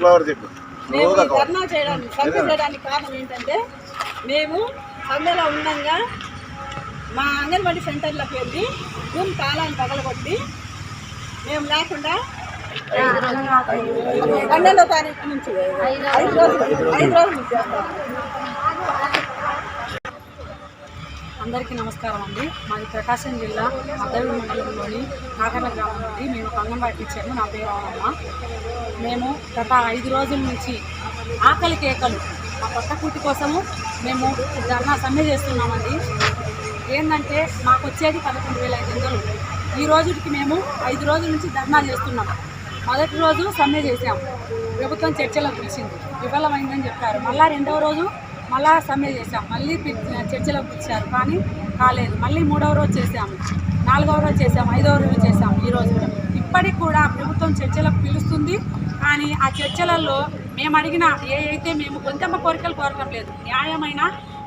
Flower చెప్పు మేము ధర్నా చేయడానికి కారణం ఏంటంటే మేము సమ్మెలో ఉండంగా మా అంగన్వాడీ సెంటర్లకు వెళ్ళి రూమ్ తాళాన్ని పగలగొట్టి మేము లేకుండా పన్నెండో తారీఖు నుంచి ఐదు రోజులు ఐదు రోజుల నుంచి అందరికీ నమస్కారం అండి. మాది ప్రకాశం జిల్లా మద్దవి మండలంలోని నాగర్ల గ్రామం నుండి మేము అంగన్వాడీ టీచర్ను నా పేరు రామమ్మ. మేము గత ఐదు రోజుల నుంచి ఆకలి కేకలు మా కొత్త కూటి కోసము మేము ధర్నా సమ్మె చేస్తున్నామండి. ఏంటంటే మాకు వచ్చేది పదకొండు వేల ఐదు వందలు. ఈ రోజుకి మేము ఐదు రోజుల నుంచి ధర్నా చేస్తున్నాం. మొదటి రోజు సమ్మె చేసాం ప్రభుత్వం చర్చలకు పిలిచింది. విఫలమైందని చెప్పారు. మళ్ళా రెండవ రోజు మళ్ళా సమ్మె చేసాం మళ్ళీ పి- చర్చలకు పిలిచారు కానీ కాలేదు. మళ్ళీ మూడవ రోజు చేసాము నాలుగవ రోజు చేసాం ఐదవ రోజు చేసాం ఈరోజు కూడా. ఇప్పటికి కూడా ప్రభుత్వం చర్చలకు పిలుస్తుంది కానీ ఆ చర్చలలో మేము అడిగిన ఏ అయితే మేము కొంతమ్మ కోరికలు కోరటం లేదు. న్యాయమైన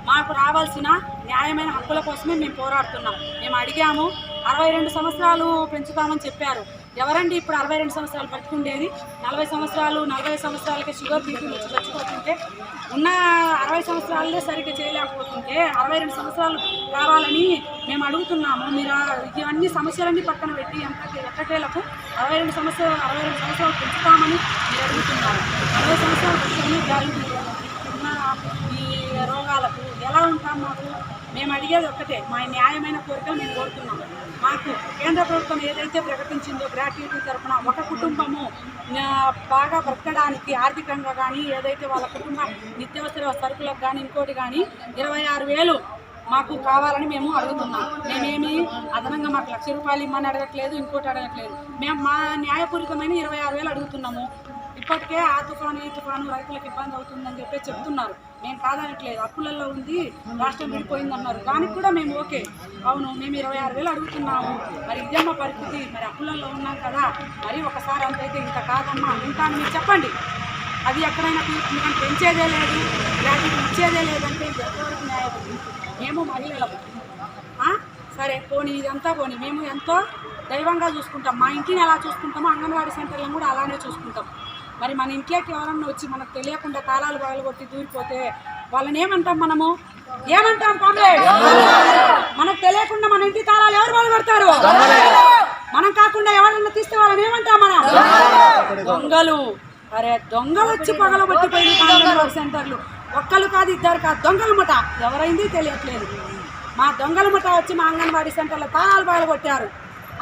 మాకు రావాల్సిన న్యాయమైన హక్కుల కోసమే మేము పోరాడుతున్నాం. మేము అడిగాము అరవై రెండు సంవత్సరాలు పెంచుతామని చెప్పారు. ఎవరండి ఇప్పుడు అరవై రెండు సంవత్సరాలు బతికుండేది నలభై సంవత్సరాలు నలభై సంవత్సరాలకి షుగర్ బీపీ వచ్చి చచ్చిపోతుంటే ఉన్న అరవై సంవత్సరాలే సరిగ్గా చేయలేకపోతుంటే అరవై రెండు సంవత్సరాలు కావాలని మేము అడుగుతున్నాము. మీరు ఇవన్నీ సమస్యలన్నీ పక్కన పెట్టి ఎంత ఎక్కటేలకు అరవై రెండు సంవత్సరాలు అరవై రెండు సంవత్సరాలు పెంచుతామని మీరు అడుగుతున్నారు. అరవై సంవత్సరాలు పెంచుకుని ఉన్న ఈ రోగాలకు ఎలా ఉంటాం మాకు? మేము అడిగేది ఒక్కటే మా న్యాయమైన కోరిక మేము కోరుతున్నాం. మాకు కేంద్ర ప్రభుత్వం ఏదైతే ప్రకటించిందో గ్రాట్యుటీ తరఫున ఒక కుటుంబము బాగా బ్రతకడానికి ఆర్థికంగా కానీ ఏదైతే వాళ్ళ కుటుంబ నిత్యావసర సరుకులకు కానీ ఇంకోటి కానీ ఇరవై ఆరు వేలు మాకు కావాలని మేము అడుగుతున్నాం. మేమేమి అదనంగా మాకు లక్ష రూపాయలు ఇమ్మని అడగట్లేదు ఇంకోటి అడగట్లేదు. మేము మా న్యాయపూరితమైన ఇరవై ఆరు వేలు అడుగుతున్నాము. ఇప్పటికే ఆ తుఫాను ఈ తుఫాను రైతులకు ఇబ్బంది అవుతుందని చెప్పి చెప్తున్నారు. మేము కాదనట్లేదు. అప్పులలో ఉంది రాష్ట్రం విడిపోయింది అన్నారు దానికి కూడా మేము ఓకే. అవును మేము ఇరవై ఆరు వేలు అడుగుతున్నాము. మరి ఇదేమో పరిస్థితి. మరి అప్పులలో ఉన్నాం కదా. మరి ఒకసారి అంతైతే ఇంత కాదమ్మా. ఇంత అని మీరు చెప్పండి. అది ఎక్కడైనా తీసుకుని పెంచేదే లేదు గ్రాట్యుటీ ఇచ్చేదే లేదంటే ఇది ఎంతవరకు న్యాయం? మేము మహిళలకు సరే పోనీ ఇదంతా పోనీ. మేము ఎంతో దైవంగా చూసుకుంటాం. మా ఇంటిని ఎలా చూసుకుంటామో అంగన్వాడీ సెంటర్లను కూడా అలానే చూసుకుంటాం. మరి మన ఇంట్లోకి ఎవరన్నా వచ్చి మనకు తెలియకుండా తాళాలు పగలగొట్టి దూరిపోతే వాళ్ళని ఏమంటాం మనము? ఏమంటాం కామ్రేడ్? మనకు తెలియకుండా మన ఇంటి తాళాలు ఎవరు పగలగొడతారు మనం కాకుండా ఎవరన్నా తీస్తే వాళ్ళని ఏమంటాం మనం? దొంగలు. అరే దొంగలు వచ్చి పగలగొట్టిపోయిన అంగన్వాడీ సెంటర్లు. ఒక్కరు కాదు ఇద్దరు కాదు దొంగల ముఠ. ఎవరైంది తెలియట్లేదు. మా దొంగల ముఠ వచ్చి మా అంగన్వాడీ సెంటర్లో తాళాలు పగలగొట్టారు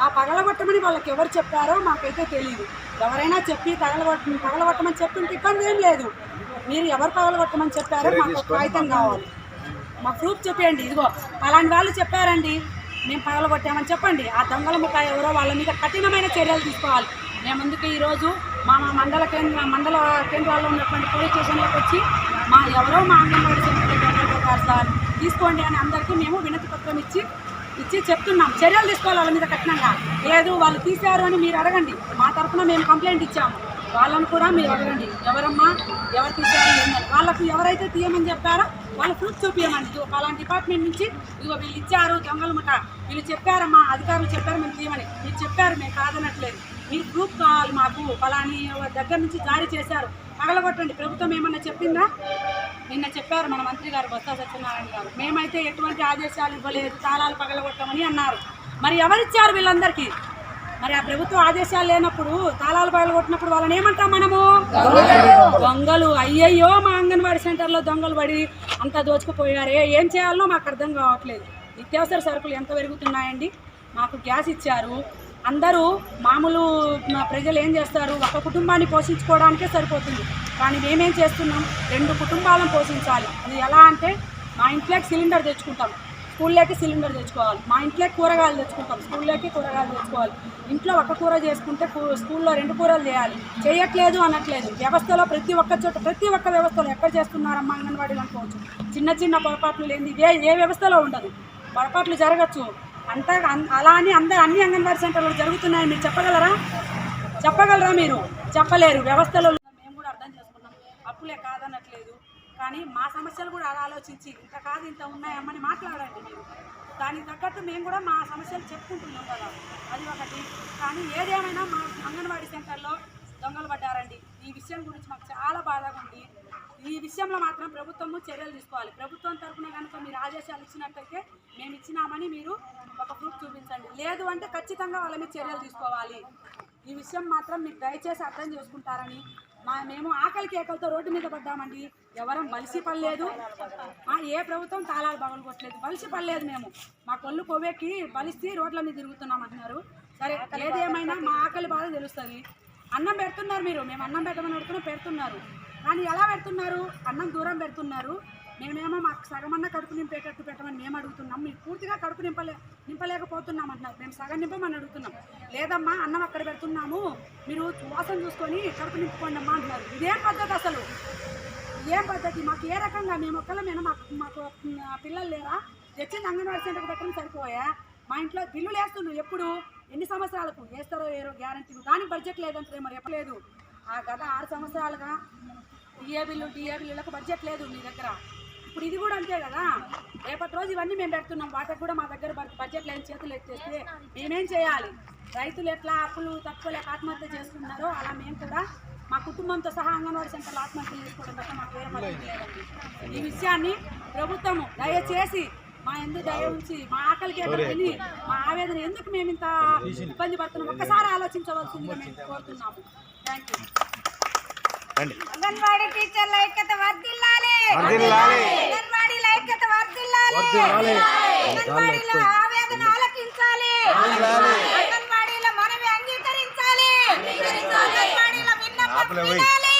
ఆ పగలగొట్టమని వాళ్ళకి ఎవరు చెప్పారో మాకైతే తెలియదు ఎవరైనా చెప్పి తగలగొట్ట పగలగొట్టమని చెప్పింటే ఇబ్బంది ఏం లేదు. మీరు ఎవరు పగలగొట్టమని చెప్పారో మాకు కాగితం కావాలి. మా ప్రూఫ్ చెప్పండి ఇదిగో అలాంటి వాళ్ళు చెప్పారండి. మేము పగలగొట్టామని చెప్పండి. ఆ దొంగల ముఠా ఎవరో వాళ్ళ మీద కఠినమైన చర్యలు తీసుకోవాలి. మేము అందుకే ఈరోజు మా మా మండల కేంద్ర మండల కేంద్రాల్లో ఉన్నటువంటి పోలీస్ స్టేషన్లోకి వచ్చి మా ఎవరో మా అంగన్వాడీ సెంటర్ సార్ తీసుకోండి అని అందరికీ మేము వినతి పత్రం ఇచ్చి ఇచ్చి చెప్తున్నాం. చర్యలు తీసుకోవాలి వాళ్ళ మీద కఠినంగా. లేదు వాళ్ళు తీశారు అని మీరు అడగండి. మా తరఫున మేము కంప్లైంట్ ఇచ్చాము. వాళ్ళని కూడా మీరు అడగండి. ఎవరమ్మా? ఎవరు తీశారు? వాళ్ళకు ఎవరైతే తీయమని చెప్పారో వాళ్ళు ప్రూఫ్ చూపించమని ఇదిగో పలానా డిపార్ట్మెంట్ నుంచి ఇదిగో వీళ్ళు ఇచ్చారు దొంగల ముఠ. వీళ్ళు చెప్పారమ్మా అధికారులు చెప్పారు మేము తీయమని. మీరు చెప్పారు మేము కాదనట్లేదు. మీరు ప్రూఫ్ కావాలి మాకు. పలాని దగ్గర నుంచి జారీ చేశారు. పగలగొట్టండి. ప్రభుత్వం ఏమన్నా చెప్పిందా? నిన్న చెప్పారు మన మంత్రి గారు బొత్స సత్యనారాయణ గారు. మేమైతే ఎటువంటి ఆదేశాలు ఇవ్వలేదు తాళాలు పగలగొట్టమని అన్నారు. మరి ఎవరిచ్చారు వీళ్ళందరికీ? మరి ఆ ప్రభుత్వ ఆదేశాలు లేనప్పుడు తాళాలు పగలగొట్టినప్పుడు వాళ్ళని ఏమంటాం మనము? దొంగలు. అయ్యయ్యో మా అంగన్వాడీ సెంటర్లో దొంగలు పడి అంతా దోచుకుపోయారే. ఏం చేయాలో మాకు అర్థం కావట్లేదు. నిత్యావసర సరుకులు ఎంత పెరుగుతున్నాయండి? మాకు గ్యాస్ ఇచ్చారు. అందరూ మామూలు ప్రజలు ఏం చేస్తారు? ఒక కుటుంబాన్ని పోషించుకోవడానికే సరిపోతుంది. కానీ మేమేం చేస్తున్నాం? రెండు కుటుంబాలను పోషించాలి. అది ఎలా అంటే మా ఇంట్లోకి సిలిండర్ తెచ్చుకుంటాం. స్కూల్లోకి సిలిండర్ తెచ్చుకోవాలి. మా ఇంట్లోకి కూరగాయలు తెచ్చుకుంటాం. స్కూల్లోకి కూరగాయలు తెచ్చుకోవాలి. ఇంట్లో ఒక కూర చేసుకుంటే కూ- స్కూల్లో రెండు కూరలు చేయాలి. చేయట్లేదు అనట్లేదు. వ్యవస్థలో ప్రతి ఒక్క చోట ప్రతి ఒక్క వ్యవస్థలో ఎక్కడ చేస్తున్నారమ్మా అంగన్వాడీలు అనుకోవచ్చు. చిన్న చిన్న పొరపాట్లు లేని ఏ ఏ వ్యవస్థలో ఉండదు. పొరపాట్లు జరగచ్చు. అంత అన్- అలా అని అందరు అన్ని అంగన్వాడీ సెంటర్లు జరుగుతున్నాయని మీరు చెప్పగలరా? చెప్పగలరా మీరు? చెప్పలేరు. వ్యవస్థలో తప్పులే కాదనట్లేదు. కానీ మా సమస్యలు కూడా అలా ఆలోచించి ఇంత కాదు ఇంత ఉన్నాయమ్మని మాట్లాడండి మీరు. దానికి తగ్గట్టు మేము కూడా మా సమస్యలు చెప్పుకుంటున్నాం కదా. అది ఒకటి. కానీ ఏదేమైనా మా అంగన్వాడీ సెంటర్లో దొంగలు పడ్డారండి. ఈ విషయం గురించి మాకు చాలా బాధగా ఉంది. ఈ విషయంలో మాత్రం ప్రభుత్వము చర్యలు తీసుకోవాలి. ప్రభుత్వం తరఫున కనుక మీరు ఆదేశాలు ఇచ్చినట్టయితే మేము ఇచ్చినామని మీరు ఒక ప్రూఫ్ చూపించండి. లేదు అంటే ఖచ్చితంగా వాళ్ళ మీద చర్యలు తీసుకోవాలి. ఈ విషయం మాత్రం మీరు దయచేసి అర్థం చేసుకుంటారని మా మేము ఆకలి కేకలతో రోడ్డు మీద పడ్డామండి. ఎవరం బలిసి పడలేదు. ఏ ప్రభుత్వం తాళాలు బగలు కొట్టలేదు. బలిసి పడలేదు మేము. మా కొల్లు కొవ్వెక్కి బలిసి రోడ్ల మీద తిరుగుతున్నాం అంటున్నారు. సరే ఏదేమైనా మా ఆకలి బాధ తెలుస్తుంది. అన్నం పెడుతున్నారు మీరు. మేము అన్నం పెట్టమని అడుగుతున్నాం పెడుతున్నారు. కానీ ఎలా పెడుతున్నారు? అన్నం దూరం పెడుతున్నారు. మేమేమో మాకు సగమన్న కడుపు నింపేటట్టు పెట్టమని మేము అడుగుతున్నాం. మీరు పూర్తిగా కడుపు నింపలే నింపలేకపోతున్నాం అంటున్నారు మేము సగం నింపమని అడుగుతున్నాం. లేదమ్మా అన్నం అక్కడ పెడుతున్నాము. మీరు వాసన చూసుకొని కడుపు నింపుకోండి అమ్మా అంటున్నారు. ఇదేం పద్ధతి అసలు? ఏం పద్ధతి? మాకు ఏ రకంగా? మేము ఒక్కళ్ళమేనా మాకు మాకు పిల్లలు లేరా? తెచ్చింది అంగన్వాడీ సెంటర్కి పెట్టడం సరిపోయా? మా ఇంట్లో బిల్లులు వేస్తుండ్రు ఎప్పుడు? ఎన్ని సంవత్సరాలకు? వేస్తారో ఏరో గ్యారంటీ? దానికి బడ్జెట్ లేదంటే మరి చెప్పలేదు ఆ గత ఆరు సంవత్సరాలుగా డిఏ బిల్లు డిఏ బిల్లులకు బడ్జెట్ లేదు మీ దగ్గర. ఇప్పుడు ఇది కూడా అంతే కదా? రేపటి రోజు ఇవన్నీ మేము పెడుతున్నాం. వాటికి కూడా మా దగ్గర బడ్- బడ్జెట్ లేని చేతులు ఎత్తేస్తే మేమేం చేయాలి? రైతులు ఎట్లా అప్పులు తక్కువలేక ఆత్మహత్య చేసుకున్నారో అలా మేము కూడా మా కుటుంబంతో సహా అంగన్వాడీ సెంటర్లో ఆత్మహత్యలు చేసుకోవడం తప్ప మాకు వేరే పద్ధతి లేదండి. ఈ విషయాన్ని ప్రభుత్వము దయచేసి మా ఎందుకు దయ ఉంచి మా ఆకలికి విని మా ఆవేదన ఎందుకు మేము ఇంత ఇబ్బంది పడుతున్నాం? ఒక్కసారి ఆలోచించవలసిందిగా మేము కోరుతున్నాము. రండి. అంగన్వాడీ టీచర్ల ఐక్యత వర్ధిల్లాలి. వర్ధిల్లాలి. అంగన్వాడీల ఐక్యత వర్ధిల్లాలి. వర్ధిల్లాలి. అంగన్వాడీల ఆవేదన ఆలకించాలి. అంగన్వాడీల మనవి అంగీకరించాలి. అంగన్వాడీల విన్నపం ఆపులే పోయి. వినాలి.